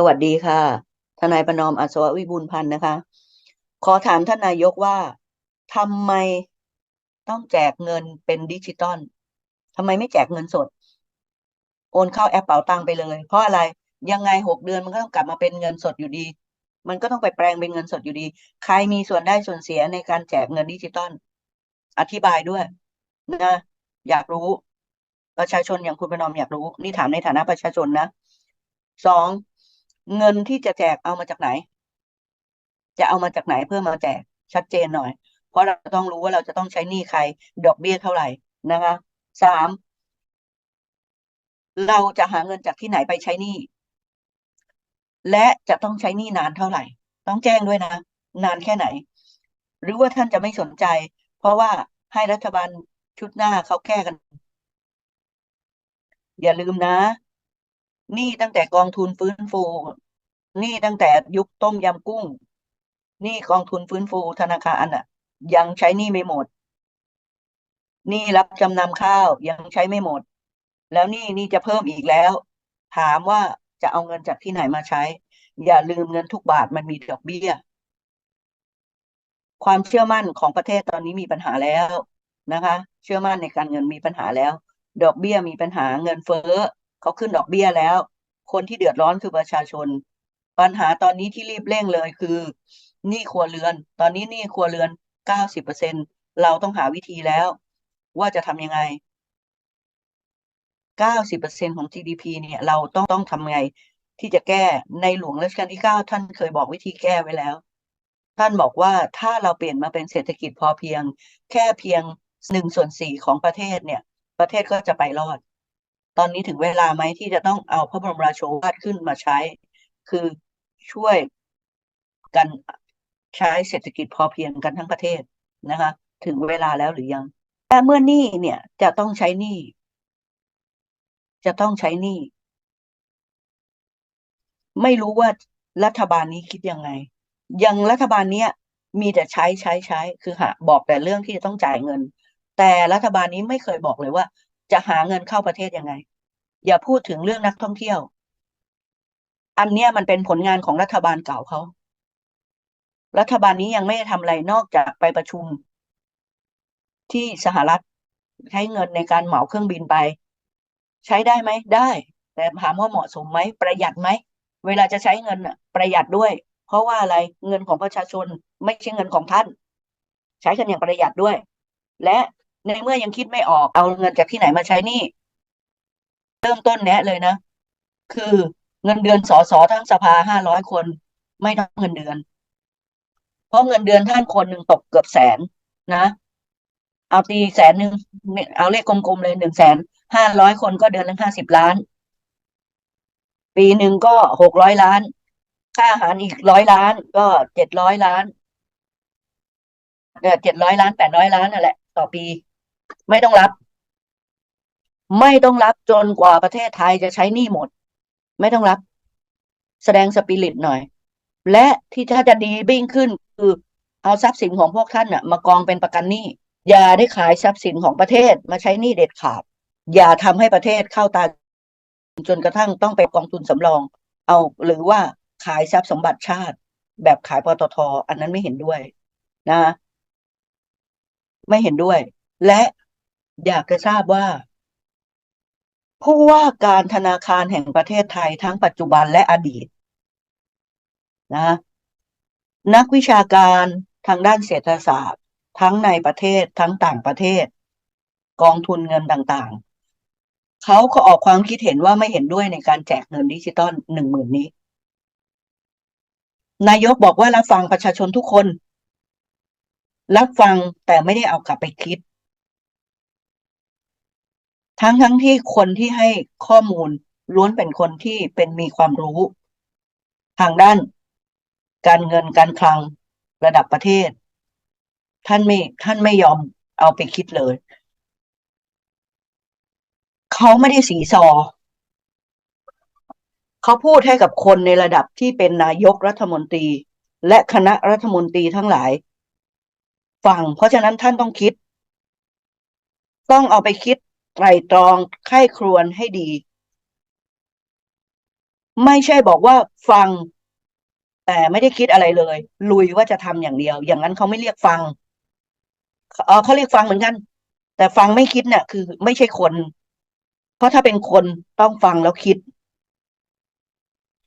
สวัสดีค่ะ ทนายประนอมอัศววิบูลพันธ์นะคะ ขอถามท่านนายกว่าทำไมต้องแจกเงินเป็นดิจิตอลทำไมไม่แจกเงินสด โอนเข้าแอปเป๋าตังไปเลย เพราะอะไรยังไงหกเดือนมันก็ต้องกลับมาเป็นเงินสดอยู่ดี มันก็ต้องไปแปลงเป็นเงินสดอยู่ดี ใครมีส่วนได้ส่วนเสียในการแจกเงินดิจิตอลอธิบายด้วยนะอยากรู้ ประชาชนอย่างคุณประนอมอยากรู้ นี่ถามในฐานะประชาชนนะสอง เงินที่จะแจกเอามาจากไหน จะเอามาจากไหนเพื่อมาแจกชัดเจนหน่อย เพราะเราต้องรู้ว่าเราจะต้องใช้หนี้ใคร ดอกเบี้ยเท่าไหร่นะคะสามเราจะหาเงินจากที่ไหนไปใช้หนี้และจะต้องใช้หนี้นานเท่าไหร่ ต้องแจ้งด้วยนะ นานแค่ไหน หรือว่าท่านจะไม่สนใจ เพราะว่าให้รัฐบาลชุดหน้าเขาแก้กัน อย่าลืมนะ หนี้ตั้งแต่กองทุนฟื้นฟูหนี้ตั้งแต่ยุคต้มยำกุ้งหนี้กองทุนฟื้นฟูธนาคารอะ ยังใช้หนี้ไม่หมดหนี้รับจำนำข้าวยังใช้ไม่หมด แล้วหนี้นี่จะเพิ่มอีกแล้ว ถามว่าจะเอาเงินจากที่ไหนมาใช้ อย่าลืมเงินทุกบาทมันมีดอกเบี้ย ความเชื่อมั่นของประเทศตอนนี้มีปัญหาแล้วนะคะ เชื่อมั่นในการเงินมีปัญหาแล้ว ดอกเบี้ยมีปัญหาเงินเฟ้อ เขาขึ้นดอกเบี้ยแล้ว คนที่เดือดร้อนคือประชาชน ปัญหาตอนนี้ที่รีบเร่งเลยคือหนี้ครัวเรือน ตอนนี้หนี้ครัวเรือนเก้าสิบเปอร์เซ็นเราต้องหาวิธีแล้ว ว่าจะทำยังไงเก้าสิบเปอร์เซ็นของ GDP เนี่ยเราต้องต้องทำไงที่จะแก้ในหลวงรัชกาลที่เก้าท่านเคยบอกวิธีแก้ไว้แล้ว ท่านบอกว่าถ้าเราเปลี่ยนมาเป็นเศรษฐกิจพอเพียง แค่เพียงหนึ่งส่วนสี่ของประเทศเนี่ย ประเทศก็จะไปรอด ตอนนี้ถึงเวลาไหมที่จะต้องเอาพระบรมราโชวาทขึ้นมาใช้ คือช่วยกันใช้เศรษฐกิจพอเพียงกันทั้งประเทศนะคะ ถึงเวลาแล้วหรือยังแต่เมื่อหนี้เนี่ยจะต้องใช้หนี้จะต้องใช้หนี้ไม่รู้ว่ารัฐบาลนี้คิดยังไง ยังรัฐบาลเนี้ยมีแต่ใช้ใช้ใช้คือหาบอกแต่เรื่องที่จะต้องจ่ายเงิน แต่รัฐบาลนี้ไม่เคยบอกเลยว่า จะหาเงินเข้าประเทศยังไง อย่าพูดถึงเรื่องนักท่องเที่ยว อันเนี้ยมันเป็นผลงานของรัฐบาลเก่าเขา รัฐบาลนี้ยังไม่ทำอะไรนอกจากไปประชุม ที่สหรัฐใช้เงินในการเหมาเครื่องบินไป ใช้ได้ไหมได้ แต่ถามว่าเหมาะสมไหมประหยัดไหมเวลาจะใช้เงินประหยัดด้วย เพราะว่าอะไรเงินของประชาชนไม่ใช่เงินของท่าน ใช้กันอย่างประหยัดด้วย และในเมื่อยังคิดไม่ออกเอาเงินจากที่ไหนมาใช้นี่ เริ่มต้นแนะเลยนะ คือเงินเดือนสอสอทั้งสภาห้าร้อยคน ไม่ต้องเงินเดือน เพราะเงินเดือนท่านคนหนึ่งตกเกือบแสนนะเอาตีแสนหนึ่งเอาเลขกลมๆเลยหนึ่งแสนห้าร้อยคนก็เดือนละห้าสิบล้าน ปีหนึ่งก็หกร้อยล้าน ค่าอาหารอีกร้อยล้าน ก็เจ็ดร้อยล้านเนี่ยเจ็ดร้อยล้านแปดร้อยล้านนั่นแหละ ต่อปี ไม่ต้องรับ ไม่ต้องรับจนกว่าประเทศไทยจะใช้หนี้หมด ไม่ต้องรับ แสดงสปิริตหน่อย และที่ถ้าจะดีบิ้งขึ้น คือเอาทรัพย์สินของพวกท่านน่ะมากองเป็นประกันหนี้อย่าได้ขายทรัพย์สินของประเทศมาใช้หนี้เด็ดขาด อย่าทำให้ประเทศเข้าตาจนกระทั่งต้องไปกองทุนสำรอง เอาหรือว่าขายทรัพย์สมบัติชาติ แบบขายปตทอันนั้นไม่เห็นด้วยนะ ไม่เห็นด้วย และอยากจะทราบว่า ผู้ว่าการธนาคารแห่งประเทศไทยทั้งปัจจุบันและอดีตนะนักวิชาการทางด้านเศรษฐศาสตร์ ทั้งในประเทศทั้งต่างประเทศ กองทุนเงินต่างๆ เขาก็ออกความคิดเห็นว่าไม่เห็นด้วยในการแจกเงินดิจิตอลหนึ่งหมื่นนี้ นายกบอกว่ารับฟังประชาชนทุกคน รับฟังแต่ไม่ได้เอากลับไปคิด ทั้งทั้งที่คนที่ให้ข้อมูลล้วนเป็นคนที่เป็นมีความรู้ ทางด้าน การเงินการคลังระดับประเทศ ท่านไม่ท่านไม่ยอมเอาไปคิดเลย เขาไม่ได้สีซอ เขาพูดให้กับคนในระดับที่เป็นนายกรัฐมนตรี และคณะรัฐมนตรีทั้งหลายฟังเพราะฉะนั้นท่านต้องคิด ต้องเอาไปคิด ไตรตรองไข้ครวนให้ดี ไม่ใช่บอกว่าฟัง แต่ไม่ได้คิดอะไรเลย ลุยว่าจะทำอย่างเดียว อย่างนั้นเขาไม่เรียกฟังเออเขาเรียกฟังเหมือนกัน แต่ฟังไม่คิดเนี่ยคือ ไม่ใช่คน เพราะถ้าเป็นคนต้องฟังแล้วคิด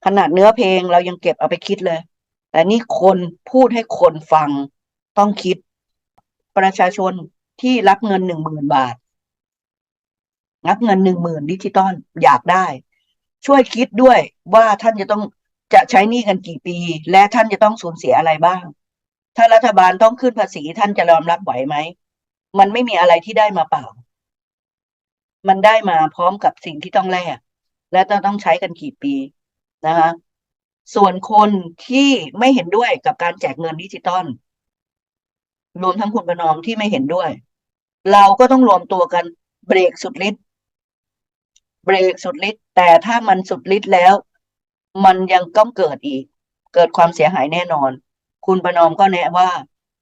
ขนาดเนื้อเพลงเรายังเก็บเอาไปคิดเลย แต่นี่คนพูดให้คนฟังต้องคิด ประชาชนที่รับเงินหนึ่งหมื่นบาท รับเงินหนึ่งหมื่นดิจิตอลอยากได้ ช่วยคิดด้วยว่าท่านจะต้องจะใช้หนี้กันกี่ปี และท่านจะต้องสูญเสียอะไรบ้าง ถ้ารัฐบาลต้องขึ้นภาษีท่านจะยอมรับไหวไหม มันไม่มีอะไรที่ได้มาเปล่า มันได้มาพร้อมกับสิ่งที่ต้องแลกและต้องต้องใช้กันกี่ปีนะคะส่วนคนที่ไม่เห็นด้วยกับการแจกเงินดิจิตอลรวมทั้งคุณประนอมที่ไม่เห็นด้วย เราก็ต้องรวมตัวกันเบรกสุดฤทธิ์ เบรกสุดฤทธิ์แต่ถ้ามันสุดฤทธิ์แล้ว มันยังต้องเกิดอีก เกิดความเสียหายแน่นอน คุณประนอมก็แนะว่า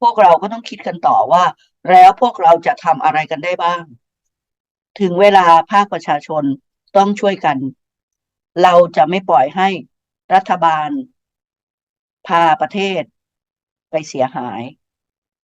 พวกเราก็ต้องคิดกันต่อว่า แล้วพวกเราจะทำอะไรกันได้บ้าง ถึงเวลาภาคประชาชนต้องช่วยกัน เราจะไม่ปล่อยให้รัฐบาล พาประเทศไปเสียหาย